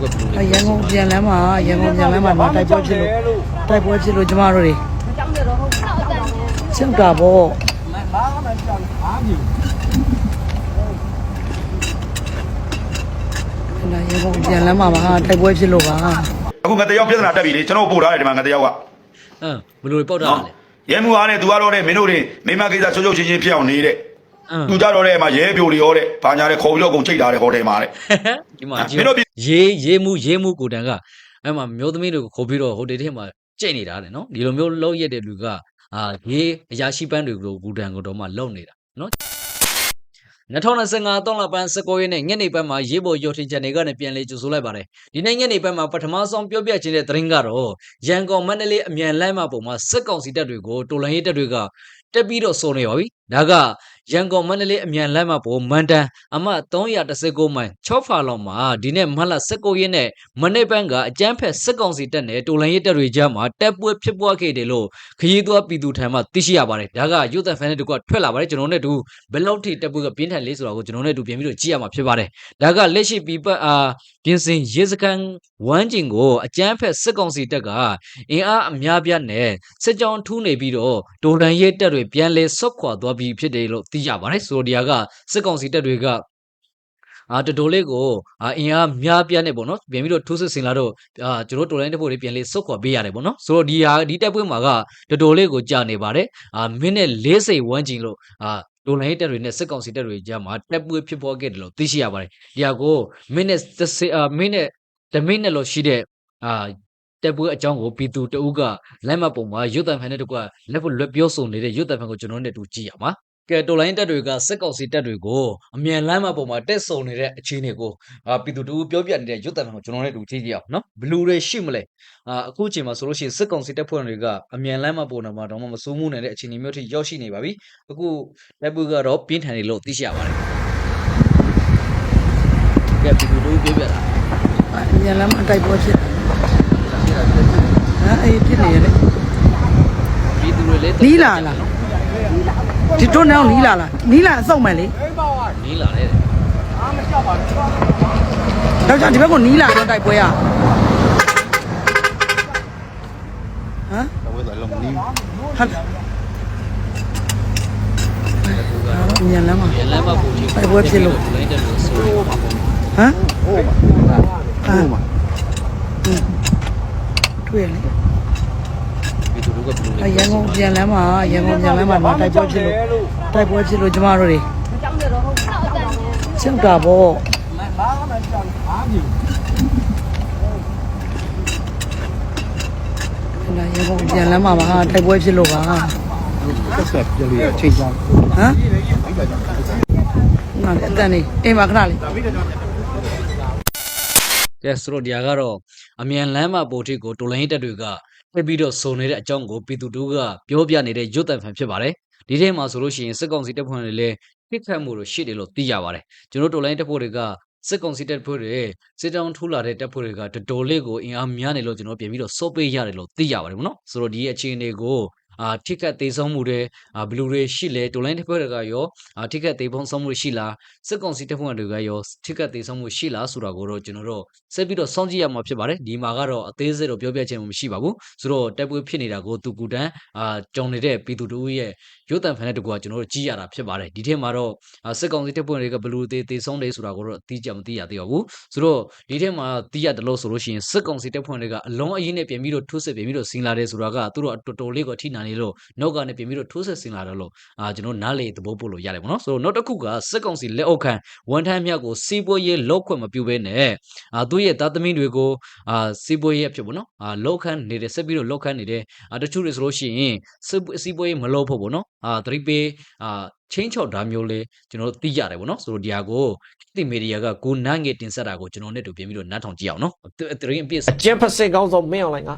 ကဘယ်လိုအရန်ကုန်ပြန်လမ်းမှာရန်ကုန်ပြန်လမ်းမှာတော့တိုက်ပွဲဖြစ်လို့တိုက်ပွဲဖြစ်လို့ကျမတို့တွေချက်တာပေါ့အဲ့ဒါရန်ကုန်ပြန်လမ်းမှာပါတိုက်ပွဲဖြစ်လို့ပါအခုငါတယောက်ပြဿနာတက်ပြီလေကျွန်တော်ပို့ထားတယ်ဒီမှာငါတယောက်ကအမ်ဘယ်လိုပေါက်တာနော်လဲရဲမှုအားနဲ့ तू ကတော့တဲ့မင်းတို့တွေမိမကိစ္စချိုးချိုးချင်းချင်းဖြစ်အောင်နေတဲ့အမ် သူကြတော့တဲ့မှာရဲပြိုတွေရောတဲ့ဘာညာတဲ့ခေါ်ပြီးတော့ကုန်ချိတ်ထားတဲ့ဟိုတယ်မှာတဲ့ဒီမှာမင်းတို့ပြည်ရေးရေးမှုရေးမှုကိုတန်ကအဲ့မှာမျိုးသမီးတွေကိုခေါ်ပြီးတော့ဟိုတယ်ထဲမှာကြိတ်နေတာတဲ့နော်ဒီလိုမျိုးလောက်ရက်တဲ့လူကအာရေးအရာရှိပန်းတွေကိုကိုတန်ကတော့မှလုံနေတာနော်2025တောင်းလပန်း19ရက်နေ့ညနေပိုင်းမှာရေးပေါ်ရော်ထင်ချက်တွေကနေပြန်လေကြိုဆိုလိုက်ပါတယ်ဒီနေ့ညနေပိုင်းမှာပထမဆုံးပြောပြခြင်းတဲ့သတင်းကတော့ရန်ကုန်မန္တလေးအမြန်လမ်းမပေါ်မှာစစ်ကောင်စီတပ်တွေကိုတော်လှန်ရေးတပ်တွေကတက်ပြီးတော့စုံနေပါပြီဒါက ရန်ကုန်မန္တလေးအမြန်လမ်းမပေါ်မန်တန်အမှတ်319မိုင်6ဖာလောက်မှာဒီနေ့မတ်လ19ရက်နေ့မနေ့ပန်းကအကြမ်းဖက်စစ်ကောင်စီတပ်နဲ့တော်လှန်ရေးတပ်တွေကြားမှာတပ်ပွဲဖြစ်ပွားခဲ့တယ်လို့ခရီးသွားပြည်သူထံမှသိရှိရပါတယ်ဒါကရုပ်သံဖန်တဲ့တကွထွက်လာပါတယ်ကျွန်တော်တို့နဲ့တူဘယ်လောက်ထိတပ်ပွဲကပြင်းထန်လေးဆိုတာကိုကျွန်တော်တို့နဲ့တူပြန်ပြီးတော့ကြည့်ရမှာဖြစ်ပါတယ်ဒါကလက်ရှိပြည်ပတ်အာပြင်စင်ရေစကန်ဝမ်းကျင်ကိုအကြမ်းဖက်စစ်ကောင်စီတပ်ကအင်အားအများပြားနဲ့စစ်ကြောင်းထူးနေပြီးတော့တော်လှန်ရေးတပ်တွေပြန်လဲဆုတ်ခွာသွားပြီးဖြစ်တယ်လို့သိရပါတယ်ဆိုတော့ဒီဟာကစစ်ကောင်စီတပ်တွေကအာတတော်လေးကိုအာအင်အားများပြားနေပေါ့နော်ပြန်ပြီးတော့ထိုးစစ်ဆင်လာတော့အာကျွန်တော်တော်လိုင်းတက်ဖို့တွေပြန်လေးစုတ်ခွာပေးရတယ်ပေါ့နော်ဆိုတော့ဒီဟာဒီတက်ပွဲမှာကတတော်လေးကိုကြာနေပါတယ်အာမိနစ်40ဝန်းကျင်လို့အာ တော်လိုင်းတက်တွေနဲ့စစ်ကောင်စီတက်တွေကြားမှာတက်ပွဲဖြစ်ပေါ်ခဲ့တယ်လို့သိရှိရပါတယ်ဒီဟာကိုမိနစ်30အာမိနစ်10မိနစ်လို့ရှိတဲ့အာတက်ပွဲအကြောင်းကိုပြည်သူတအုပ်ကလက်မှတ်ပုံမှာရွတ်တန်ဖန်နဲ့တကွလက်ဖို့လွတ်ပြောဆိုနေတဲ့ရွတ်တန်ဖန်ကိုကျွန်တော်တို့နဲ့တူကြည့်ရမှာ ကဲတော်လိုင်းတက်တွေကစက်ကောက်စီတက်တွေကိုအမြန်လမ်းမပေါ်မှာတက်ဆုံနေတဲ့အခြေအနေကိုအာပြည်သူတို့ပြောပြနေတဲ့ရွတ်တန်ကိုကျွန်တော်တို့တို့ကြည့်ကြည့်အောင်နော်ဘလူတွေရှိမလဲအာအခုချိန်မှာဆိုလို့ရှိရင်စက်ကောင်စီတက်ဖွဲ့တွေကအမြန်လမ်းမပေါ်မှာတော့မစိုးမှုနေတဲ့အခြေအနေမျိုးထိရောက်ရှိနေပါပြီအခုလက်ပုကတော့ပြင်းထန်နေလို့သိရှိရပါတယ်ကဲပြည်သူတို့ပြောပြတာညလမ်းမှာတိုက်ပွဲဖြစ်ဟာအေးဖြစ်နေရလေပြည်သူတွေလည်းနီးလာလား ဒီတွန်းနေအောင်နီးလာလားနီးလာအစုံမယ်လေနီးလာတယ်တော့ကြောင့်ဒီဘက်ကနီးလာတော့တိုက်ပွဲရဟမ်ဟာညလမ်းမှာမြန်လမ်းမပေါ်ကြီးလိုင်းတက်လို့ဆိုဟမ်ဟာတွေ့လေပြည်သူတို့ ကဘလူအရန်ကုန်ပြန်လမ်းမှာရန်ကုန်ပြန်လမ်းမှာတော့တိုက်ပွဲဖြစ်လို့တိုက်ပွဲဖြစ်လို့ကျမတို့တွေချက်တာပေါ့အဲ့ဒါရန်ကုန်ပြန်လမ်းမှာပါတိုက်ပွဲဖြစ်လို့ပါဟမ်ဆက်ဆက်ပြလို့ရချိန်ချောင်းဟမ်ငါလည်းအတန်နေအိမ်မှာခဏလေးကဲဆိုတော့ဒီဟာကတော့အမြန်လမ်းမပေါ်ထိကိုတော်လိုင်းတက်တွေက ပြပြီးတော့စုံနေတဲ့အကြောင်းကိုပြည်သူတို့ကပြောပြနေတဲ့ရွတ်တန်ဖန်ဖြစ်ပါတယ်ဒီထဲမှာဆိုလို့ရှိရင်စစ်ကောင်စီတပ်ဖွဲ့တွေလည်းပြစ်ခတ်မှုတွေရှိတယ်လို့သိရပါတယ်ကျွန်တော်တော်လိုင်းတပ်ဖွဲ့တွေကစစ်ကောင်စီတပ်ဖွဲ့တွေစစ်တောင်းထူလာတဲ့တပ်ဖွဲ့တွေကတော်တော်လေးကိုအင်အားများနေလို့ကျွန်တော်ပြင်ပြီးတော့စိုးပေးရတယ်လို့သိရပါတယ်ဗောနော်ဆိုတော့ဒီအခြေအနေကို အာထိခတ်သေးဆုံးမှုတွေအာဘလူတွေရှိလဲတော်လိုင်းတပ်ဖွဲ့တွေကရောအာထိခတ်သေးဖုံဆုံးမှုတွေရှိလားစစ်ကောင်စီတပ်ဖွဲ့တွေကရောထိခတ်သေးဆုံးမှုရှိလားဆိုတာကိုတော့ကျွန်တော်တို့ဆက်ပြီးတော့စောင့်ကြည့်ရမှာဖြစ်ပါတယ်ဒီမှာကတော့အသေးစိတ်တော့ပြောပြချင်မှမရှိပါဘူးဆိုတော့တက်ပွဲဖြစ်နေတာကိုသူကူတန်းအာကြုံနေတဲ့ပြည်သူတို့ရဲ့ရုပ်တံဖန်တဲ့တကူကကျွန်တော်တို့ကြည့်ရတာဖြစ်ပါတယ်ဒီထက်မှာတော့အာစစ်ကောင်စီတပ်ဖွဲ့တွေကဘလူသေးသေးဆုံးတယ်ဆိုတာကိုတော့အတိအကျမသိရသေးပါဘူးဆိုတော့ဒီထက်မှာသိရတယ်လို့ဆိုလို့ရှိရင်စစ်ကောင်စီတပ်ဖွဲ့တွေကအလုံးအရင်နဲ့ပြင်ပြီးတော့ထိုးစစ်ပြင်ပြီးတော့ဆင်လာတယ်ဆိုတာကသူတို့တော်တော်လေးကိုထိနာနေလို့နောက်ကနေပြင်ပြီးတော့ထိုးစစ်ဆင်လာတယ်လို့အာကျွန်တော်နားလေသဘောပို့လို့ရတယ်ပေါ့နော်ဆိုတော့နောက်တစ်ခုကစစ်ကောင်စီလက်အောက်ခံဝန်ထမ်းများကိုစီးပွားရေးလောက်ခွင့်မပြုဘဲနဲ့အာသူ့ရဲ့သားသမီးတွေကိုအာစီးပွားရေးအဖြစ်ပေါ့နော်အာလောက်ခန်းနေတယ်ဆက်ပြီးတော့လောက်ခန်းနေတယ်အာတချို့တွေဆိုလို့ရှိရင်စစ်စီးပွားရေးမလုပ်ဖို့ပေါ့နော်အာသတိပေးအာချင်းချော့တာမျိုးလေးကျွန်တော်တို့သိရတယ်ပေါ့နော်ဆိုတော့ဒီဟာကိုတိမီဒီယာကကိုနန်းငယ်တင်ဆက်တာကိုကျွန်တော်နဲ့တူပြင်ပြီးတော့နားထောင်ကြည့်အောင်နော်တရင်အပြည့်ကျန်းဖက်စစ်ကောင်းဆောင်မင်းအောင်လိုင်က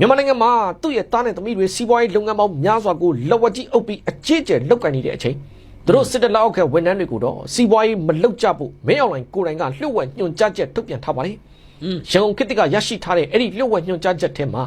မြန်မာနိုင်ငံမှာသူ့ရဲ့တားနဲ့သမီးတွေစီးပွားရေးလုပ်ငန်းပေါင်းများစွာကိုလက်ဝတ်ကြီးအုပ်ပြီးအခြေကျယ်လုပ်ကိုင်နေတဲ့အချိန်သူတို့စစ်တလောက်ခဲဝန်ထမ်းတွေကိုတော့စီးပွားရေးမလုပ်ကြဖို့မင်းအွန်လိုင်းကိုယ်တိုင်ကလှုပ်ဝက်ညွှန်ကြားချက်ထုတ်ပြန်ထားပါတယ်။ရန်ကုန်ခေတ်ကရရှိထားတဲ့အဲ့ဒီလှုပ်ဝက်ညွှန်ကြားချက်ထဲမှာ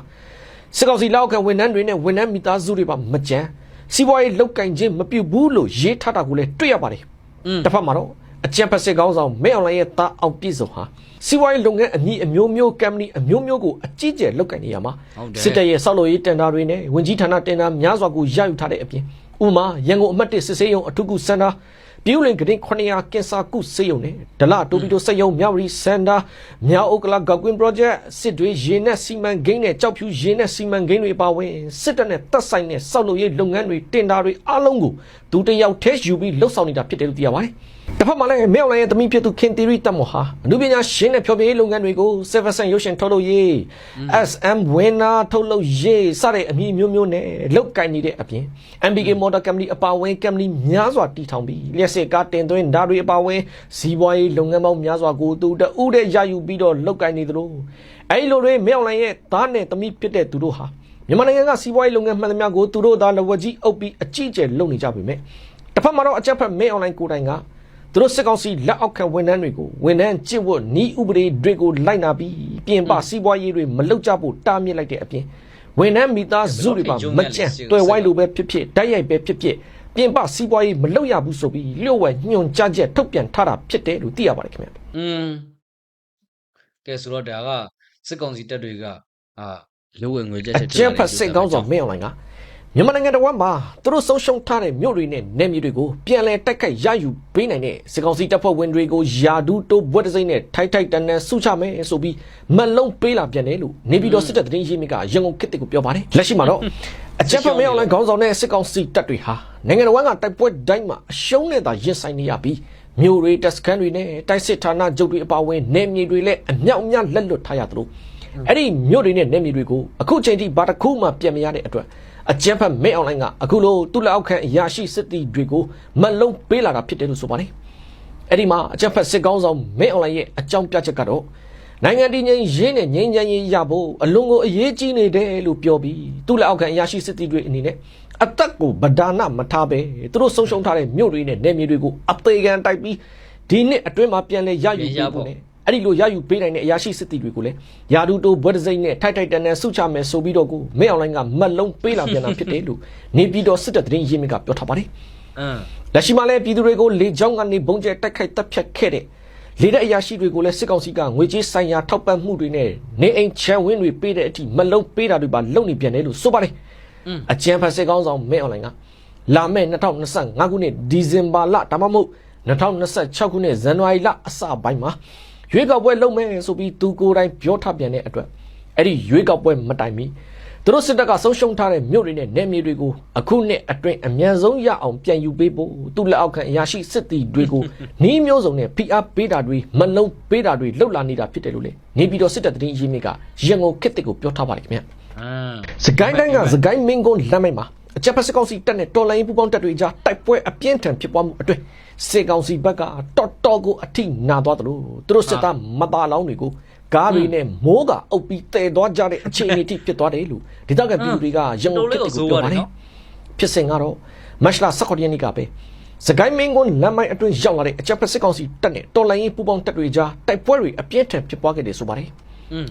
စစ်ကောင်စီလောက်ခဲဝန်ထမ်းတွေနဲ့ဝန်ထမ်းမိသားစုတွေပါမကြမ်းစီးပွားရေးလုပ်ကိုင်ခြင်းမပြုဘူးလို့ရေးထားတာကိုလည်းတွေ့ရပါတယ်။တစ်ဖက်မှာတော့ အကြံဖက်စစ်ကောင်းဆောင်မဲအွန်လိုင်းရဲ့တာအောင်ပြည့်စုံဟာစီးပွားရေးလုပ်ငန်းအမည်အမျိုးမျိုးကမ်ပဏီအမျိုးမျိုးကိုအကြီးကျယ်လုပ်ကိုင်နေရမှာဟုတ်တယ်စစ်တပ်ရဲ့စောက်လို့ရေးတင်တာတွေနဲ့ဝင်ကြီးဌာနတင်တာများစွာကိုရယူထားတဲ့အပြင်ဥပမာရန်ကုန်အမှတ်1စစ်စေးရုံအထူးကုစင်တာပြည်ဦးလင်ကတင်900ကင်ဆာကုစေးရုံနဲ့ဒလတိုဘီတိုစက်ရုံမြောက်ရီစင်တာမြောက်ဥက္ကလာဂကွင်း project စစ်တွေရေနက်စီမံကိန်းနဲ့ကြောက်ဖြူရေနက်စီမံကိန်းတွေပါဝင်စစ်တပ်နဲ့တပ်ဆိုင်နဲ့စောက်လို့ရေးလုပ်ငန်းတွေတင်တာတွေအားလုံးကိုသူတစ်ယောက်တည်းယူပြီးလှုပ်ဆောင်နေတာဖြစ်တယ်လို့သိရပါတယ် တစ်ဖက်မှာလည်းမြောက်လိုင်းရဲ့သမီးဖြစ်သူခင်တီရီတက်မော်ဟာအမှုပညာရှင်းတဲ့ဖြောပြရေးလုပ်ငန်းတွေကို7%ရုပ်ရှင်ထုတ်လုပ်ရေး SM winner ထုတ်လုပ်ရေးစတဲ့အမည်မျိုးမျိုးနဲ့လုတ်ကင်နေတဲ့အပြင် MBK Motor Company အပါအဝင် company များစွာတည်ထောင်ပြီးလျှက်စစ်ကားတင်သွင်းဓာတ်တွေအပါအဝင်စီးပွားရေးလုပ်ငန်းပေါင်းများစွာကိုသူတအုပ်တဲ့ရယူပြီးတော့လုတ်ကင်နေသလိုအဲဒီလိုတွေမြောက်လိုင်းရဲ့သားနဲ့သမီးဖြစ်တဲ့သူတို့ဟာမြန်မာနိုင်ငံကစီးပွားရေးလုပ်ငန်းမှန်သမျှကိုသူတို့သာလက်ဝက်ကြီးအုပ်ပြီးအကြီးအကျယ်လုပ်နေကြပေမဲ့တစ်ဖက်မှာတော့အချက်ဖက်မဲအွန်လိုင်းကိုယ်တိုင်က သူတို့စစ်ကောင်စီလက်အောက်ခံဝန်ထမ်းတွေကိုဝန်ထမ်းကျင့်ဝတ်ဤဥပဒေတွေကိုလိုက်နာပြီးပြင်ပစီးပွားရေးတွေမလုပ်ကြဖို့တားမြစ်လိုက်တဲ့အပြင်ဝန်ထမ်းမိသားစုတွေပါမကြံတွေ့ဝိုင်းလိုပဲဖြစ်ဖြစ်တိုက်ရိုက်ပဲဖြစ်ဖြစ်ပြင်ပစီးပွားရေးမလုပ်ရဘူးဆိုပြီးလျှို့ဝှက်ညွှန်ကြားချက်ထုတ်ပြန်ထားတာဖြစ်တယ်လို့သိရပါတယ်ခင်ဗျာอืมကဲဆိုတော့ဒါကစစ်ကောင်စီတပ်တွေကအာလူဝင်ငွေချက်အချက်ကျန်းဖတ်စစ်ကောင်းဆောင်မင်းအောင်လိုင်းက မြန်မာနိုင်ငံတော်မှာသူတို့ဆုံးရှုံးထားတဲ့မြို့တွေနဲ့နယ်မြေတွေကိုပြန်လည်တိုက်ခိုက်ရယူပေးနိုင်တဲ့စစ်ကောင်စီတပ်ဖွဲ့ဝင်တွေကိုယာဒူးတိုးဘွက်တစိမ့်နဲ့ထိုက်ထိုက်တန်တန်ဆုချမယ်ဆိုပြီးမလုံးပေးလာပြန်တယ်လို့နေပြည်တော်စစ်တပ်သတင်းရင်းမြစ်ကရန်ကုန်ခေတ်ကိုပြောပါတယ်လက်ရှိမှာတော့အကျန်းဖတ်မင်းအောင်လိုင်းခေါင်းဆောင်တဲ့စစ်ကောင်စီတပ်တွေဟာနိုင်ငံတော်ကတိုက်ပွဲတိုင်းမှာအရှုံးနဲ့သာရင်ဆိုင်နေရပြီးမြို့တွေတပ်စခန်းတွေနဲ့တိုက်စစ်ဌာနချုပ်တွေအပါအဝင်နယ်မြေတွေလည်းအမြောက်အများလက်လွတ်ထားရသလိုအဲ့ဒီမြို့တွေနဲ့နယ်မြေတွေကိုအခုချိန်ထိဘာတစ်ခုမှပြန်မရတဲ့အတွက် အကြမ်းဖက်မဲအွန်လိုင်းကအခုလိုသူ့လက်အောက်ခံအရာရှိစစ်သည်တွေကိုမလုံးပေးလာတာဖြစ်တယ်လို့ဆိုပါတယ်။အဲ့ဒီမှာအကြမ်းဖက်စစ်ကောင်းဆောင်မဲအွန်လိုင်းရဲ့အကြောင်းပြချက်ကတော့နိုင်ငံတည်ငြိမ်ရေးနဲ့ငြိမ်းချမ်းရေးရဖို့အလွန်ကိုအရေးကြီးနေတယ်လို့ပြောပြီးသူ့လက်အောက်ခံအရာရှိစစ်သည်တွေအနေနဲ့အသက်ကိုဗဒါနမထားပဲသူတို့ဆုံးရှုံးထားတဲ့မြို့တွေနဲ့နယ်မြေတွေကိုအသေးခံတိုက်ပြီးဒီနှစ်အတွင်းမှာပြန်လဲရယူပေးဖို့နဲ့ အဲ့ဒီလိုရယူပေးနိုင်တဲ့အရာရှိစစ်တီတွေကိုလည်းယာဒူတိုဘွဲတစိမ့်နဲ့ထိုက်ထိုက်တန်တန်ဆုချမယ်ဆိုပြီးတော့ကိုမဲအွန်လိုင်းကမတ်လုံးပေးလာပြန်တာဖြစ်တယ်လို့နေပြည်တော်စစ်တပ်သတင်းရင်းမြစ်ကပြောထားပါတယ်အင်း။လက်ရှိမှာလည်းပြည်သူတွေကိုလေကြောင်းကနေဘုံကျဲတိုက်ခိုက်တပ်ဖြတ်ခဲ့တဲ့လေတဲ့အရာရှိတွေကိုလည်းစစ်ကောင်စီကငွေကြေးဆိုင်ရာထောက်ပံ့မှုတွေနဲ့နေအိမ်ချမ်းဝင်းတွေပေးတဲ့အထိမလုံးပေးတာတွေပါလုပ်နေပြန်တယ်လို့ဆိုပါတယ်။အကြံဖတ်စစ်ကောင်းဆောင်မဲအွန်လိုင်းကလာမယ့်2025ခုနှစ်ဒီဇင်ဘာလဒါမှမဟုတ်2026ခုနှစ်ဇန်နဝါရီလအစပိုင်းမှာ ရွေးကောက်ပွဲလုပ်မယ်ဆိုပြီးသူကိုယ်တိုင်ပြောထားပြန်တဲ့အတွက်အဲ့ဒီရွေးကောက်ပွဲမတိုင်မီသူတို့စစ်တပ်ကဆုံးရှုံးထားတဲ့မြို့တွေနဲ့နယ်မြေတွေကိုအခုနှစ်အတွင်းအမြန်ဆုံးရအောင်ပြန်ယူပေးဖို့သူ့လက်အောက်ခံအရာရှိစစ်တီတွေကိုနှီးမျိုးစုံနဲ့ဖိအားပေးတာတွေမလုံးပေးတာတွေလှုပ်လာနေတာဖြစ်တယ်လို့လေနေပြည်တော်စစ်တပ်သတင်းရင်းမြစ်ကရန်ကုန်ခေတ်တစ်ကိုပြောထားပါတယ်ခင်ဗျာအင်းစကိုင်းတိုင်းကစကိုင်းမင်းကုန်းလမ်းမိုက်မှာ အကြပ်ဖက်စစ်ကောင်စီတပ်နဲ့တော်လိုင်းပူပေါင်းတပ်တွေကြားတိုက်ပွဲအပြင်းထန်ဖြစ်ပွားမှုအတွင်းစစ်ကောင်စီဘက်ကတော်တော်ကိုအထိနာသွားတယ်လို့သူတို့စစ်သားမသားလောင်းတွေကိုကားတွေနဲ့မိုးကအုပ်ပြီးတဲသွားကြတဲ့အခြေအနေထိဖြစ်သွားတယ်လို့ဒေသခံပြည်သူတွေကရန်ကုန်ပြည်သူကိုပြောပါတယ်ဖြစ်စဉ်ကတော့မတ်လ18ရက်နေ့ကပဲစကိုင်းမင်းကွန်းလမ်းမိုက်အတွင်းရောက်လာတဲ့အကြပ်ဖက်စစ်ကောင်စီတပ်နဲ့တော်လိုင်းပူပေါင်းတပ်တွေကြားတိုက်ပွဲတွေအပြင်းထန်ဖြစ်ပွားခဲ့တယ်ဆိုပါတယ်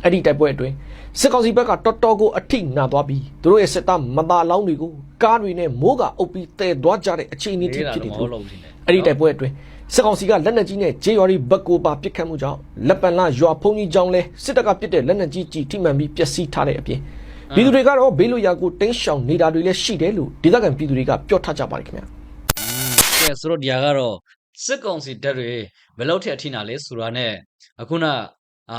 အဲ့ဒီတိုက်ပွဲအတွင်းစစ်ကောင်စီဘက်ကတော်တော်ကိုအထိနာသွားပြီးသူတို့ရဲ့စစ်သားမသားလောင်းတွေကိုကားတွေနဲ့မိုးကအုပ်ပြီးတဲသွားကြတဲ့အခြေအနေထိဖြစ်နေတယ်လို့အဲ့ဒီတိုက်ပွဲအတွင်းစစ်ကောင်စီကလက်နက်ကြီးနဲ့ဂျေယော်ရီဘက်ကိုပါပစ်ခတ်မှုကြောင့်လက်ပံလာရွာဖုန်ကြီးကျောင်းလဲစစ်တပ်ကပစ်တဲ့လက်နက်ကြီးကြီးထိမှန်ပြီးပျက်စီးထားတဲ့အပြင်ပြည်သူတွေကတော့ဘေးလွတ်ရာကိုတင်းရှောင်နေတာတွေလည်းရှိတယ်လို့ဒေသခံပြည်သူတွေကပြောထားကြပါတယ်ခင်ဗျာကဲဆိုတော့ဒီဟာကတော့စစ်ကောင်စီတပ်တွေဘယ်လောက်ထိအထိနာလဲဆိုတာနဲ့အခုနအာ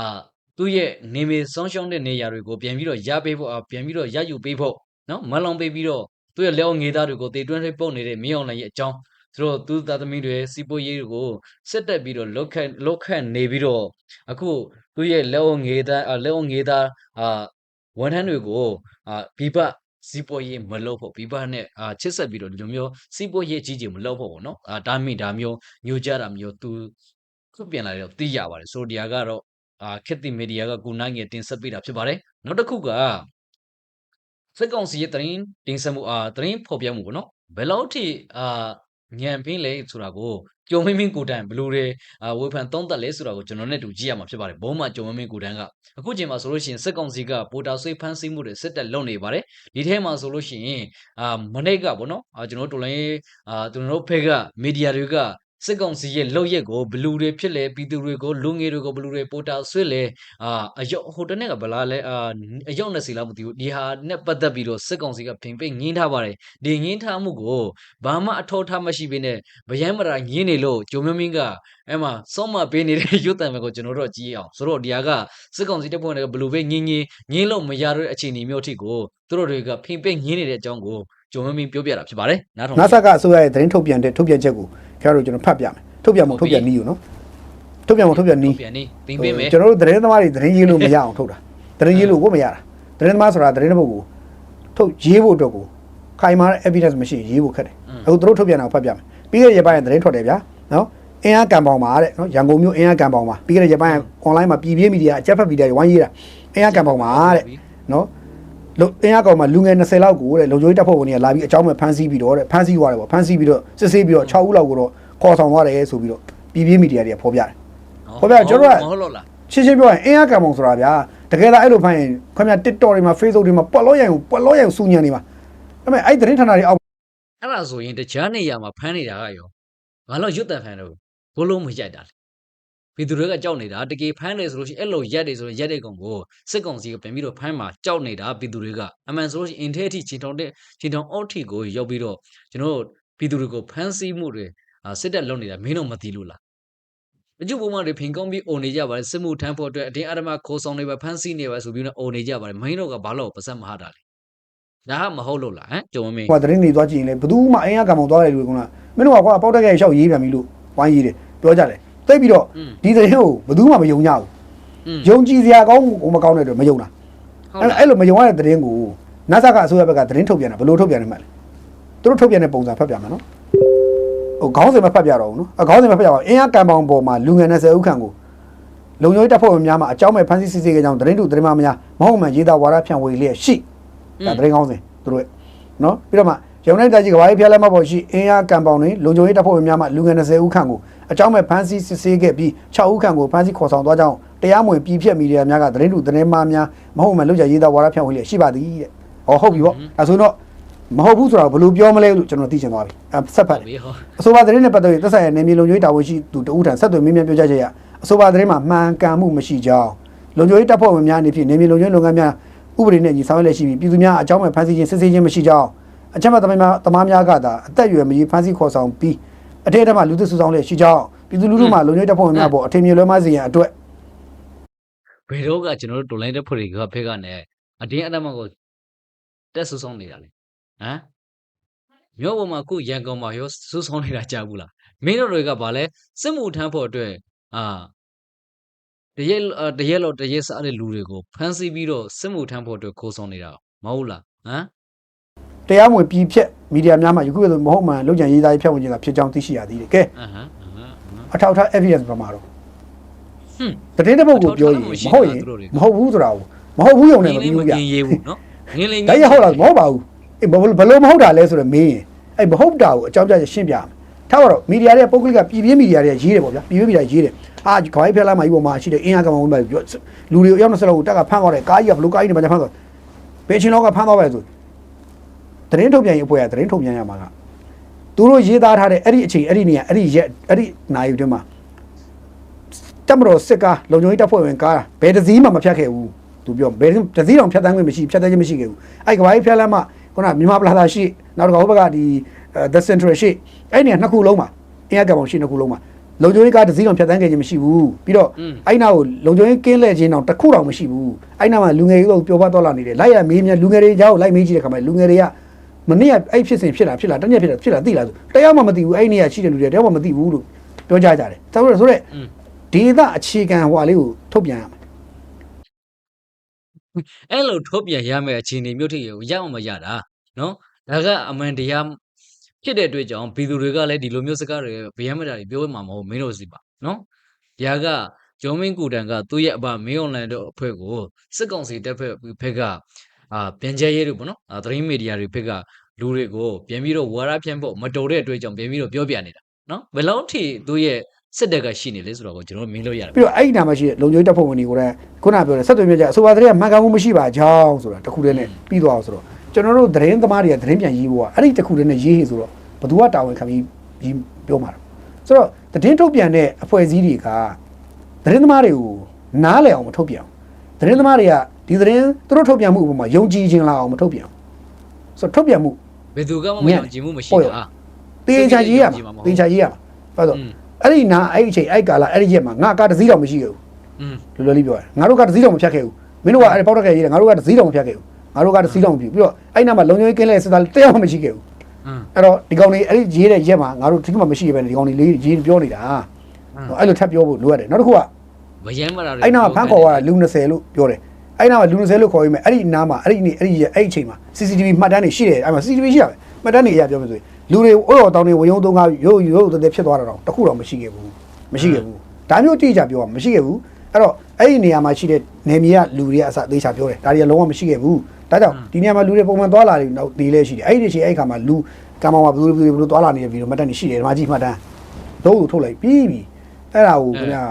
သူ့ရဲ့နေမေဆုံးရှုံးတဲ့နေရာတွေကိုပြန်ပြီးတော့ရပေးဖို့အာပြန်ပြီးတော့ရယူပေးဖို့နော်မလောင်ပေးပြီးတော့သူ့ရဲ့လက်အောက်ငေးသားတွေကိုတေတွန်းထိပ်ပုတ်နေတဲ့မင်းအောင်လှိုင်ရဲ့အကြောင်းသူတို့သူသားသမီးတွေစီပိုရေးတွေကိုစစ်တက်ပြီးတော့လုတ်ခတ်လုတ်ခတ်နေပြီးတော့အခုသူ့ရဲ့လက်အောက်ငေးသားအာလက်အောက်ငေးသားအာဝန်ထမ်းတွေကိုအာဘိဘစီပိုရေးမလုပ်ဖို့ဘိဘနဲ့အာချစ်ဆက်ပြီးတော့ဒီလိုမျိုးစီပိုရေးအကြီးကြီးမလုပ်ဖို့ပေါ့နော်အာတားမိဒါမျိုးညှို့ကြတာမျိုးသူခုပြန်လာတော့သိရပါတယ်ဆိုဒီယာကတော့ အာခက်တိမီဒီယာကကုနိုင်ငယ်တင်ဆက်ပေးတာဖြစ်ပါတယ်နောက်တစ်ခုကစစ်ကောင်စီရဲ့တရင်တင်ဆက်မှုအာတရင်ဖော်ပြမှုပေါ့နော်ဘယ်လောက်ထိအာညံပင်းလဲဆိုတာကိုကြုံမင်းမင်းကိုတန်ဘလူတွေအာဝေဖန်သုံးသက်လဲဆိုတာကိုကျွန်တော်နဲ့တူကြည့်ရမှာဖြစ်ပါတယ်ဘုံမှာကြုံမင်းမင်းကိုတန်ကအခုချိန်မှာဆိုလို့ရှိရင်စစ်ကောင်စီကပိုတာဆွေးဖမ်းဆီးမှုတွေစစ်တပ်လုပ်နေပါတယ်ဒီထဲမှာဆိုလို့ရှိရင်အာမနေ့ကပေါ့နော်အာကျွန်တော်တို့တော်လိုင်းအာကျွန်တော်တို့ဖက်ကမီဒီယာတွေက စစ်ကောင်စီရဲ့လောက်ရက်ကိုဘလူတွေဖြစ်လဲပြည်သူတွေကိုလူငယ်တွေကိုဘလူတွေပိုတာဆွဲလဲအာအယောဟိုတနေ့ကဘလားလဲအာအယော20လောက်မသိဘူးဒီဟာနဲ့ပတ်သက်ပြီးတော့စစ်ကောင်စီကဖိန်ပိတ်ငင်းထားပါတယ်ဒီငင်းထားမှုကိုဘာမှအထောက်ထားမရှိဘဲနဲ့ဗျမ်းမရာငင်းနေလို့ဂျုံမင်းမင်းကအဲ့မှာစောမပေးနေတဲ့ရုပ်တံပဲကိုကျွန်တော်တို့ကြည့်အောင်ဆိုတော့ဒီဟာကစစ်ကောင်စီတပ်ဖွဲ့တွေကဘလူပဲငင်းငင်းငင်းလို့မရတဲ့အခြေအနေမျိုးအထိကိုသူတို့တွေကဖိန်ပိတ်ငင်းနေတဲ့အကြောင်းကိုဂျုံမင်းမင်းပြောပြတာဖြစ်ပါတယ်နားထောင်နာဆာကအစိုးရရဲ့သတင်းထုတ်ပြန်တဲ့ထုတ်ပြန်ချက်ကို ခင်ဗျားတို့ကျွန်တော်ဖတ်ပြမယ်ထုတ်ပြန်မှုထုတ်ပြန်နည်းယူနော်ထုတ်ပြန်မှုထုတ်ပြန်နည်းပြန်နေပြင်ပေးမယ်ကျွန်တော်တို့သတင်းသမားတွေသတင်းရေးလို့မရအောင်ထုတ်တာသတင်းရေးလို့ကိုမရတာသတင်းသမားဆိုတာသတင်းတစ်ပုဒ်ကိုထုတ်ရေးဖို့အတွက်ကိုခိုင်မာတဲ့ evidence မရှိရင်ရေးဖို့ခက်တယ်အခုသူတို့ထုတ်ပြန်တာကိုဖတ်ပြမယ်ပြီးခဲ့တဲ့ရက်ပိုင်းကသတင်းထွက်တယ်ဗျာနော်အင်းအားကံပေါင်မှာတဲ့နော်ရန်ကုန်မြို့အင်းအားကံပေါင်မှာပြီးခဲ့တဲ့ရက်ပိုင်းက online မှာပြည်ပြင်းမီဒီယာအချက်ဖတ်မီဒီယာတွေဝိုင်းရေးတာအင်းအားကံပေါင်မှာတဲ့နော်လူ အင်းအားကောင်မှာလူငယ်20လောက်ကိုတဲ့လုံချိုးရေးတပ်ဖွဲ့ဝင်တွေကလာပြီးအကြောင်းမဲ့ဖမ်းဆီးပြီးတော့တဲ့ဖမ်းဆီးသွားတယ်ပေါ့ဖမ်းဆီးပြီးတော့စစ်ဆေးပြီးတော့6ဦးလောက်ကိုတော့ခေါ်ဆောင်သွားတယ်ဆိုပြီးတော့ပြည်ပြင်းမီဒီယာတွေကဖော်ပြတယ်ဟုတ်ဗျာကျွန်တော်တို့ကမဟုတ်လို့လားရှင်းရှင်းပြောရင်အင်းအားကံပုံဆိုတာဗျာတကယ်လားအဲ့လိုဖိုင်ရင်ခင်ဗျာ TikTok တွေမှာ Facebook တွေမှာပွက်လို့ရရင်ပွက်လို့ရရင်စူညံနေမှာဒါပေမဲ့အဲ့သတင်းဌာနတွေအောက်အဲ့ဒါဆိုရင်တခြားနေရာမှာဖမ်းနေတာကရောဘာလို့ရွတ်တန်ဖမ်းတော့ဘလို့မရိုက်တာလဲ ပြည်သူတွေကကြောက်နေတာတကယ်ဖမ်းတယ်ဆိုလို့ရှိရင်အဲ့လိုရက်တယ်ဆိုရင်ရက်တဲ့ကောင်ကိုစစ်ကောင်စီကပြန်ပြီးတော့ဖမ်းမှာကြောက်နေတာပြည်သူတွေကအမှန်ဆိုလို့ရှိရင်အင်ထဲအထိချင်ထောင်တဲ့ချင်ထောင်အောက်ထိကိုရောက်ပြီးတော့ကျွန်တော်တို့ပြည်သူတွေကိုဖမ်းဆီးမှုတွေအာစစ်တပ်လုပ်နေတာမင်းတို့မသိလို့လားအကျုပ်ပုံမှန်တွေဖင်ကောင်းပြီးအိုနေကြပါတယ်စစ်မှုထမ်းဖို့အတွက်အတင်းအဓမ္မခိုးဆောင်နေပါဖမ်းဆီးနေပါဆိုပြီးတော့အိုနေကြပါတယ်မင်းတို့ကဘာလို့ပတ်စံမဟာတာလဲဒါကမဟုတ်လို့လားဟမ်ကြုံမင်းဟိုသတင်းတွေသွားကြည့်ရင်လေဘယ်သူမှအင်းအားကံပုံသွားတယ်လူတွေကမင်းတို့ကကွာပေါက်တက်ကရဲ့ရှောက်ရေးပြန်ပြီလို့ဝိုင်းရေးတယ်ပြောကြတယ် သိပြီးတော့ဒီသတင်းကိုဘယ်သူမှမယုံကြဘူးယုံကြည်စရာကောင်းကိုမကောင်းတဲ့အတွက်မယုံတာအဲ့အဲ့လိုမယုံရတဲ့သတင်းကိုနတ်ဆာကအစိုးရဘက်ကသတင်းထုတ်ပြန်တာဘယ်လိုထုတ်ပြန်နေမှလဲသူတို့ထုတ်ပြန်တဲ့ပုံစံဖတ်ပြမှာနော်ဟိုခေါင်းစဉ်မဖတ်ပြတော့ဘူးနော်အခေါင်းစဉ်မဖတ်ပြတော့အင်းရကံပေါင်းပေါ်မှာလူငယ်20ဦးခန့်ကိုလုံခြုံရေးတပ်ဖွဲ့ဝင်များမှအကြောင်းမဲ့ဖမ်းဆီးစစ်ဆေးခဲ့ကြောင်းသတင်းတူသတင်းမများမဟုတ်မှန်ရေးသားဝါဒဖြန့်ဝေလျက်ရှိဒါသတင်းကောင်းစဉ်သူတို့ရဲ့နော်ပြီးတော့မှရုံနဲ့တိုက်ကြီးကဘာကြီးဖျားလက်မပေါ်ရှိအင်းရကံပေါင်းတွင်လုံခြုံရေးတပ်ဖွဲ့ဝင်များမှလူငယ်20ဦးခန့်ကို အကြောင်းမဲ့ဖမ်းဆီးစစ်ဆေးခဲ့ပြီး6ဦးခန့်ကိုဖမ်းဆီးခေါ်ဆောင်သွားကြောင်းတရားမဝင်ပြည်ဖြတ်မီဒီယာများကသတင်းတူသတင်းမများမဟုတ်မှန်လောက်ကြရေးသားဝါဒဖြန့်ဝေလျက်ရှိပါသည်တဲ့ဟောဟုတ်ပြီပေါ့အဲဆိုတော့မဟုတ်ဘူးဆိုတော့ဘယ်လိုပြောမလဲလို့ကျွန်တော်သိချင်သွားပြီအဲဆက်ဖတ်တယ်ပြီဟောအဆိုပါသတင်းနဲ့ပတ်သက်ပြီးသက်ဆိုင်ရာနေမြေလုံခြုံရေးတာဝန်ရှိသူတဦးထံဆက်သွယ်မင်းမြန်ပြောကြားချက်ရအဆိုပါသတင်းမှာမှန်ကန်မှုမရှိကြောင်းလုံခြုံရေးတပ်ဖွဲ့ဝင်များအနေဖြင့်နေမြေလုံခြုံရေးလုပ်ငန်းများဥပဒေနဲ့ညီဆောင်ရွက်လက်ရှိပြီးပြည်သူများအကြောင်းမဲ့ဖမ်းဆီးခြင်းစစ်ဆေးခြင်းမရှိကြောင်းအချက်မဲ့သမားများသမားများကသာအသက်အရွယ်မကြီးဖမ်းဆီးခေါ်ဆောင်ပြီး အထက်ထက်မှလူသစ်စုဆောင်လက်ရှိကြောင်းပြည်သူလူထုမှလုံခြုံရေးတပ်ဖွဲ့ဝင်များပေါ်အထင်မြင်လွဲမှားစေရန်အတွက်ဘယ်တော့ကကျွန်တော်တို့တော်လိုင်းတဲ့ဖွဲ့တွေကဖက်ကနေအတင်းအဓမ္မကိုတက်ဆူဆောင်နေတာလေဟမ်မြို့ပေါ်မှာခုရန်ကုန်မှာရောဆူဆောင်နေတာကြားဘူးလားမင်းတို့တွေကဘာလဲစစ်မှုထမ်းဖို့အတွက်အာတရက်အာတရက်လောက်တရက်စားတဲ့လူတွေကိုဖမ်းဆီးပြီးတော့စစ်မှုထမ်းဖို့အတွက်ခိုးဆောင်နေတာမဟုတ်လားဟမ် တရားမဝင်ပြည်ဖြတ်မီဒီယာများမှယခုကဆိုမဟုတ်မှန်လုံခြုံရေးသားရေးဖြတ်ဝင်ခြင်းသာဖြစ်ကြောင်းသိရှိရသည်တဲ့ကဲအဟမ်းအဟမ်းအဟမ်းအထောက်အထား evidence ပမာတော့ဟွန်းတတိယတစ်ပုတ်ကိုပြောရင်မဟုတ်ရင်မဟုတ်ဘူးဆိုတာကိုမဟုတ်ဘူးယုံနေမပြီးဘူးဗျငင်းရေးဘူးနော်ငင်းလေးဒါရဟုတ်လားမဟုတ်ပါဘူးအေးဘယ်လိုဘယ်လိုမဟုတ်တာလဲဆိုတော့မင်းရင်အဲ့မဟုတ်တာကိုအကြောင်းပြချက်ရှင်းပြမယ်ထားပါတော့မီဒီယာတွေကပုဂ္ဂလိကပြည်ပြင်းမီဒီယာတွေကရေးတယ်ပေါ့ဗျာပြည်ပြင်းမီဒီယာရေးတယ်အာခေါင်းဖျက်လာမှဒီပေါ်မှာရှိတဲ့အင်အားကမှဝင်ပါပြောလူတွေရောက်နေစလောက်ကိုတက်ကဖမ်းသွားတယ်ကားကြီးကဘလို့ကားကြီးတွေမှာဖမ်းသွားဘယ်ချင်းလောက်ကဖမ်းသွားပဲဆို သတင်းထုတ်ပြန်ရေးအဖွဲ့ကသတင်းထုတ်ပြန်ရမှာကသူတို့ရေးသားထားတဲ့အဲ့ဒီအချိန်အဲ့ဒီနေရာအဲ့ဒီရက်အဲ့ဒီနိုင်ယူတွင်းမှာတမတော်စစ်ကားလုံခြုံရေးတပ်ဖွဲ့ဝင်ကားဘယ်တစ်စီးမှမဖြတ်ခဲ့ဘူးသူပြောဘယ်တစ်စီးတောင်ဖြတ်တန်းခွင့်မရှိဖြတ်တန်းခြင်းမရှိခဲ့ဘူးအဲ့ကဘာကြီးဖြတ်လမ်းမှာခုနမြန်မာပလာသာရှိနောက်တစ်ခါဟိုဘက်ကဒီ the central ရှိအဲ့နေရာနှစ်ခုလုံးမှာအင်အားကပေါင်ရှိနှစ်ခုလုံးမှာလုံခြုံရေးကားတစ်စီးတောင်ဖြတ်တန်းခဲ့ခြင်းမရှိဘူးပြီးတော့အဲ့နာကိုလုံခြုံရေးကင်းလှည့်ခြင်းတောင်တစ်ခုတောင်မရှိဘူးအဲ့နာမှာလူငယ်တွေပျော်ပါတော့လာနေတယ်လိုက်ရမေးမြန်းလူငယ်တွေကြောက်လိုက်မေးကြည့်တဲ့ခါမှာလူငယ်တွေက မနေ့ကအဲ့ဖြစ်စဉ်ဖြစ်တာဖြစ်လာတနေ့ဖြစ်တာဖြစ်လာသိလားဆိုတရားမှမသိဘူးအဲ့နေရာရှိတဲ့လူတွေတရားမှမသိဘူးလို့ပြောကြကြတယ်ဆိုတော့ဆိုတော့ဒေသအခြေခံဟိုဟာလေးကိုထုတ်ပြန်ရမှာအဲ့လိုထုတ်ပြန်ရမယ့်အခြေအနေမျိုးထိကိုရအောင်မရတာနော်ဒါကအမှန်တရားဖြစ်တဲ့အတွက်ကြောင့်ပြည်သူတွေကလည်းဒီလိုမျိုးစကားတွေဗျမ်းမတာတွေပြောမှာမဟုတ်မင်းတို့စီပါနော်ဒီဟာကဂျုံမင်းကူတန်ကသူ့ရဲ့အဘမင်းအွန်လိုင်းတို့အဖွဲ့ကိုစစ်ကောင်စီတပ်ဖက်ဖက်က အာပြန်ကျဲရဲတို့ပေါ့နော်အာသတင်းမီဒီယာတွေဖက်ကလူတွေကိုပြန်ပြီးတော့ဝါရဖြန့်ဖို့မတော်တဲ့အတွက်ကြောင့်ပြန်ပြီးတော့ပြောပြနေတာနော်ဘယ်လောက်ထိသူ့ရဲ့စစ်တပ်ကရှိနေလဲဆိုတော့ကိုကျွန်တော်တို့မင်းလို့ရတယ်ပြီးတော့အဲ့ဒီနာမှာရှိတဲ့လုံခြုံရေးတပ်ဖွဲ့ဝင်တွေကိုလည်းခုနပြောတဲ့ဆက်သွယ်မြကြအဆိုပါသတင်းကမှန်ကန်မှုမရှိပါကြောင်းဆိုတာတခုတည်းနဲ့ပြီးသွားအောင်ဆိုတော့ကျွန်တော်တို့သတင်းသမားတွေကသတင်းပြန်ရေးဖို့ကအဲ့ဒီတခုတည်းနဲ့ရေးဟေဆိုတော့ဘသူကတာဝန်ခံပြီးရေးပြောမှာဆိုတော့သတင်းထုတ်ပြန်တဲ့အဖွဲ့အစည်းတွေကသတင်းသမားတွေကိုနားလည်အောင်မထုတ်ပြန်ဘူး သတင်းသမားတွေကဒီသတင်းသူတို့ထုတ်ပြန်မှုအပေါ်မှာယုံကြည်ခြင်းလာအောင်မထုတ်ပြန်ဘူးဆိုတော့ထုတ်ပြန်မှုဘယ်သူကမှမယုံကြည်မှုမရှိတာတေချာကြီးရမှာတေချာကြီးရမှာဘာလို့အဲ့ဒီနာအဲ့ဒီအချိန်အဲ့ကာလအဲ့ဒီရက်မှာငါကားတစ်စီးတော့မရှိခဲ့ဘူးလူလူလေးပြောတယ်ငါတို့ကတစ်စီးတော့မဖြတ်ခဲ့ဘူးမင်းတို့ကအဲ့ပေါက်တက်ခဲ့ရေးတယ်ငါတို့ကတစ်စီးတော့မဖြတ်ခဲ့ဘူးငါတို့ကတစ်စီးတော့မပြူပြီးတော့အဲ့နာမှာလုံချုံရေးကင်းလဲစစ်သားတယောက်မှမရှိခဲ့ဘူးအဲ့တော့ဒီကောင်လေးအဲ့ဒီရေးတဲ့ရက်မှာငါတို့ဒီကမှမရှိရပဲဒီကောင်လေးလေးရေးပြောနေတာအဲ့လိုထပ်ပြောဖို့လိုရတယ်နောက်တစ်ခုက မယမ်းမတာတွေအဲ့နာမှာဖမ်းခေါ်ရတာလူ20လို့ပြောတယ်အဲ့နာမှာလူ20လို့ခေါ်ရမယ်အဲ့ဒီနားမှာအဲ့ဒီနေ့အဲ့ဒီရက်အဲ့ဒီအချိန်မှာ CCTV မှတ်တမ်းတွေရှိတယ်အဲ့မှာ CCTV ရှိရမယ်မှတ်တမ်းတွေအရပြောမယ်ဆိုရင်လူတွေအိုးတော်တောင်းတွေဝယုံသုံးကားရိုးရိုးတည်းဖြစ်သွားတာတော့တခုတော့မရှိခဲ့ဘူးမရှိခဲ့ဘူးဒါမျိုးတိကျပြောရမရှိခဲ့ဘူးအဲ့တော့အဲ့ဒီနေရာမှာရှိတဲ့နေမြေကလူတွေကအစသေချာပြောတယ်ဒါတွေကလုံးဝမရှိခဲ့ဘူးဒါကြောင့်ဒီနေရာမှာလူတွေပုံမှန်သွားလာနေတော့ဒီလဲရှိတယ်အဲ့ဒီအချိန်အဲ့ဒီခါမှာလူကမ္ဘာမှာဘယ်လိုဘယ်လိုဘယ်လိုသွားလာနေတဲ့ဗီဒီယိုမှတ်တမ်းတွေရှိတယ်ဒီမှာကြည့်မှတ်တမ်းတော့ထုတ်လိုက်ပြီးပြီအဲ့ဒါကိုခင်ဗျာ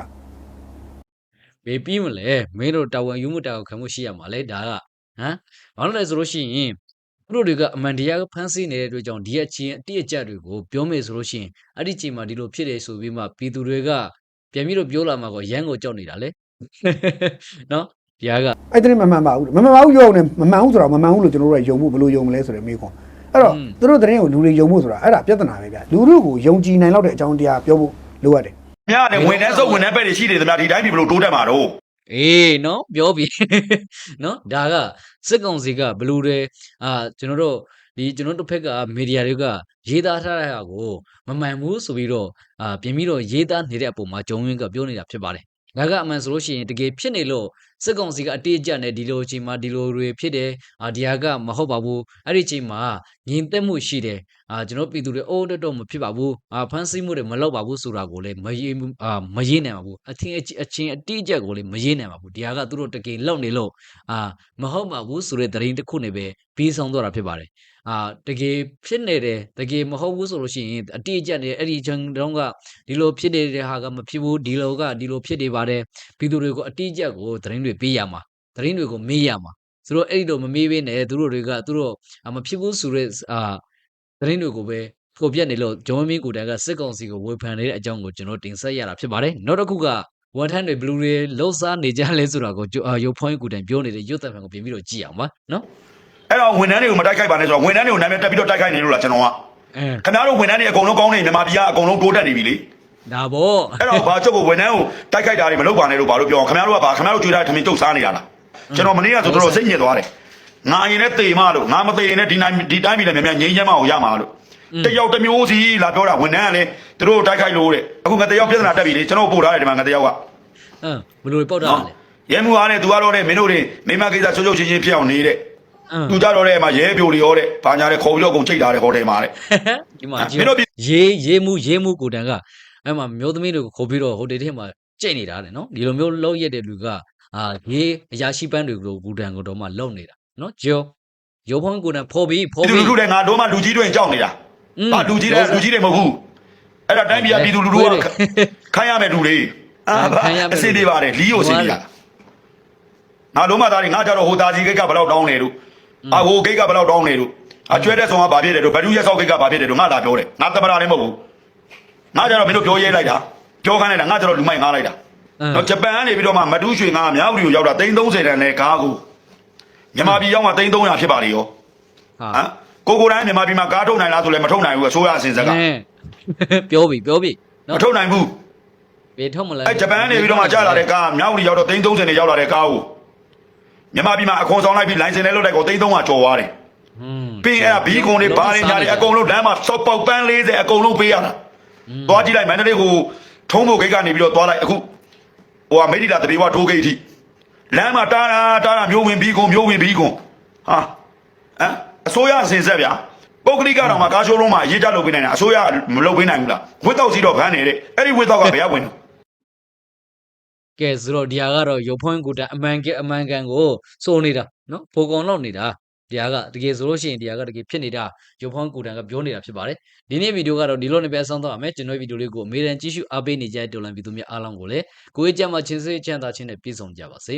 ဘေးပြီးမလဲမင်းတို့တာဝန်ယူမှုတာဝန်ခံမှုရှိရမှာလေဒါကဟမ်ဘာလို့လဲဆိုလို့ရှိရင်သူတို့တွေကအမှန်တရားကိုဖန်ဆီးနေတဲ့အတွက်ကြောင့်ဒီအချင်းအတိအကျတွေကိုပြောမယ်ဆိုလို့ရှိရင်အဲ့ဒီချိန်မှာဒီလိုဖြစ်တယ်ဆိုပြီးမှပြည်သူတွေကပြန်ပြီးတော့ပြောလာမှာကောရန်ကိုကြောက်နေတာလေနော်ဒီဟာကအဲ့တဲ့မမှန်ပါဘူးမမှန်ပါဘူးပြောနေမမှန်ဘူးဆိုတော့မမှန်ဘူးလို့ကျွန်တော်တို့ကယုံဖို့ဘယ်လိုယုံမလဲဆိုတဲ့မေးခွန်းအဲ့တော့သူတို့သတင်းကိုလူတွေယုံဖို့ဆိုတာအဲ့ဒါပြဿနာပဲဗျလူတို့ကိုယုံကြည်နိုင်လောက်တဲ့အကြောင်းတရားပြောဖို့လိုရတယ် မြားနဲ့ဝင်နှန်းစုပ်ဝင်နှန်းပဲ့တွေရှိနေသမျှဒီတိုင်းပြည်ဘလို့တိုးတက်မှာတော့အေးနော်ပြောပြီနော်ဒါကစစ်ကောင်စီကဘလူတွေအာကျွန်တော်တို့ဒီကျွန်တော်တို့ဘက်ကမီဒီယာတွေကရေးသားထားတဲ့ဟာကိုမမှန်ဘူးဆိုပြီးတော့အာပြင်ပြီးတော့ရေးသားနေတဲ့အပေါ်မှာဂျုံဝင်းကပြောနေတာဖြစ်ပါတယ်ဒါကအမှန်ဆိုလို့ရှိရင်တကယ်ဖြစ်နေလို့ စစ်ကောင်စီကအတေးအကျနဲ့ဒီလိုအချိန်မှာဒီလိုတွေဖြစ်တယ်အာဒီဟာကမဟုတ်ပါဘူးအဲ့ဒီအချိန်မှာညီသက်မှုရှိတယ်အာကျွန်တော်ပြည်သူတွေအိုးတော့တော့မဖြစ်ပါဘူးအာဖန်ဆီးမှုတွေမလုပ်ပါဘူးဆိုတာကိုလည်းမရေးဘူးအာမရေးနိုင်ပါဘူးအထင်အချင်းအချင်းအတိအကျကိုလည်းမရေးနိုင်ပါဘူးဒီဟာကသူတို့တကယ်လောက်နေလို့အာမဟုတ်ပါဘူးဆိုတဲ့သတင်းတစ်ခုနဲ့ပဲပြီးဆုံးသွားတာဖြစ်ပါတယ်အာတကယ်ဖြစ်နေတယ်တကယ်မဟုတ်ဘူးဆိုလို့ရှိရင်အတိအကျနဲ့အဲ့ဒီချန်တုန်းကဒီလိုဖြစ်နေတဲ့ဟာကမဖြစ်ဘူးဒီလိုကဒီလိုဖြစ်နေပါတယ်ပြည်သူတွေကိုအတိအကျကိုသတင်းတွေပေးရမှာသတင်းတွေကိုမေးရမှာသူတို့အဲ့ဒီလိုမမေးဘဲနဲ့သူတို့တွေကသူတို့အာမဖြစ်ဘူးဆိုတဲ့အာသတင်းတွေကိုပဲကိုပြတ်နေလို့ဂျွန်မင်းကိုတန်ကစစ်ကောင်စီကိုဝေဖန်နေတဲ့အကြောင်းကိုကျွန်တော်တင်ဆက်ရတာဖြစ်ပါတယ်နောက်တစ်ခုကဝန်ထမ်းတွေဘလူတွေလှုပ်ရှားနေကြလဲဆိုတာကိုကျအာရုပ်ဖွင့်ကိုတန်ပြောနေတဲ့ရုပ်သံဖန်ကိုပြင်ပြီးတော့ကြည့်အောင်ပါနော်အဲ့တော့ဝန်ထမ်းတွေကိုမတိုက်ခိုက်ပါနဲ့ဆိုတော့ဝန်ထမ်းတွေကိုနာမည်တက်ပြီးတော့တိုက်ခိုက်နေလို့လားကျွန်တော်ကအဲခင်ဗျားတို့ဝန်ထမ်းတွေအကုန်လုံးကောင်းနေမြန်မာပြည်ကအကုန်လုံးတိုးတက်နေပြီလေ ဒါပေါ့အဲ့တော့ဘာချုပ်ကိုဝန်ထမ်းကိုတိုက်ခိုက်တာတွေမလုပ်ပါနဲ့လို့ဘာလို့ပြောအောင်ခင်ဗျားတို့ကဘာခင်ဗျားတို့ကြွေးထားတဲ့ထမင်းတုတ်စားနေတာလားကျွန်တော်မနေ့ကဆိုတော့စိတ်ညစ်သွားတယ်ငါရင်နဲ့တေမလို့ငါမတေရင်နဲ့ဒီနိုင်ဒီတိုင်းပြည်လည်းမြန်မြန်ငြိမ်းချမ်းမအောင်ရမှာလို့တယောက်တစ်မျိုးစီလာပြောတာဝန်ထမ်းကလည်းသူတို့တိုက်ခိုက်လို့တဲ့အခုငါတယောက်ပြဿနာတက်ပြီလေကျွန်တော်ပို့ထားတယ်ဒီမှာငါတယောက်ကဟမ်ဘလူတွေပေါက်တာနော်လေရဲမှုအားနဲ့သူကတော့တဲ့မင်းတို့တွေမိမကိစ္စချိုးချိုးချင်းချင်းဖြစ်အောင်နေတဲ့အင်းသူကြတော့တဲ့မှာရဲပြိုတွေရောတဲ့ဘာညာတဲ့ခေါ်ပြီးတော့ကုန်ချိတ်ထားတဲ့ဟိုတယ်မှာတဲ့ဒီမှာမင်းတို့ပြည်ရေးရေးမှုရေးမှုကိုတန်က အဲ့မှာမျိုးသမီးတွေကိုခေါ်ပြီးတော့ဟိုတယ်ထဲမှာကြိတ်နေတာတဲ့နော်ဒီလိုမျိုးလောက်ရက်တဲ့လူကအာရေးအရာရှိပန်းတွေကိုကိုတန်ကိုတော့မှလုံနေတာနော်ဂျောရုပ်ဖွင့်ကိုတန်ဖော်ပြီးဖော်ပြည်သူပြီးလူထုတွေငါတို့မှလူကြီးတွေကြောက်နေတာอืมဘာလူကြီးတွေလူကြီးတွေမဟုတ်ဘူးအဲ့ဒါတိုင်းပြည်ကပြည်သူလူထုကခိုင်းရမယ်လူတွေအာအစစ်တွေပါတယ်လီးကိုစစ်နေတာငါလုံးမသားတွေငါကြတော့ဟိုသားစီကိတ်ကဘယ်တော့တောင်းနေလို့အာဟိုကိတ်ကဘယ်တော့တောင်းနေလို့အကျွဲတဲ့ဆောင်ကဘာဖြစ်တယ်လို့ဘဒုရက်ဆောက်ကိတ်ကဘာဖြစ်တယ်လို့ငါလာပြောတယ်ငါတမရာလည်းမဟုတ်ဘူး ငါကြတော့မင်းတို့ပြောရဲလိုက်တာပြောခိုင်းလိုက်တာငါကြတော့လူမိုက်ငါလိုက်တာတော့ဂျပန်ကနေပြီးတော့မှမတူးရွှေငါမြောက်ရီကိုရောက်တာ330တန်နဲ့ကားကိုမြန်မာပြည်ရောက်မှ300ဖြစ်ပါလေရောဟာဟမ်ကိုကိုတိုင်းမြန်မာပြည်မှာကားထုတ်နိုင်လားဆိုလည်းမထုတ်နိုင်ဘူးအစိုးရအစင်ဆက်ကအဲပြောပြီပြောပြီမနော်ထုတ်နိုင်ဘူးဘေထုတ်မလဲအဲဂျပန်ကနေပြီးတော့မှကြာလာတဲ့ကားမြောက်ရီရောက်တော့330နဲ့ရောက်လာတဲ့ကားကိုမြန်မာပြည်မှာအခွန်ဆောင်လိုက်ပြီးလိုင်စင်နဲ့လွတ်လိုက်ကို300ကျော်သွားတယ်อืมပြီးရင်အဲ့ဘီကွန်တွေဘာတွေညာတွေအကုန်လုံးလမ်းမှာစောက်ပေါက်ပန်း40အကုန်လုံးပေးရတာ သွားကြည့်လိုက်မန္တလေးကိုထုံးဖို့ဂိတ်ကနေပြီးတော့သွားလိုက်အခုဟိုကမိဒိတာတရေဝထိုးဂိတ်အထိလမ်းမှာတားတာတားတာမျိုးဝင်ဘီကွန်မျိုးဝင်ဘီကွန်ဟာဟမ်အစိုးရအစင်ဆက်ဗျာပုဂ္ဂလိကတော့မှကားရှိုးလုံးမှာရေးကြလုပ်ပေးနိုင်တာအစိုးရမလုပ်ပေးနိုင်ဘူးလားဝစ်တော့စီတော့ဗန်းနေတဲ့အဲ့ဒီဝစ်တော့ကဘယ်ရောက်ဝင်လဲကဲဆိုတော့ဒီဟာကတော့ရုပ်ဖွင့်ကိုတန်အမှန်ကအမှန်ကန်ကိုစိုးနေတာနော်ပိုကောင်လောက်နေတာ ဒီဟာကတကယ်ဆိုလို့ရှိရင်ဒီဟာကတကယ်ဖြစ်နေတာရုပ်ဖွင့်ကိုတန်ကပြောနေတာဖြစ်ပါတယ်ဒီနေ့ဗီဒီယိုကတော့ဒီလိုနဲ့ပဲအဆုံးသတ်ပါမယ်ကျွန်တော်ဗီဒီယိုလေးကိုအမေရိကန်ကြည့်ရှုအားပေးနေကြတဲ့တော်လန်ပြည်သူများအားလုံးကိုလည်းကိုယ်ကြမ်းမှချင်းစေးချမ်းသာချင်းနဲ့ပြည့်စုံကြပါစေ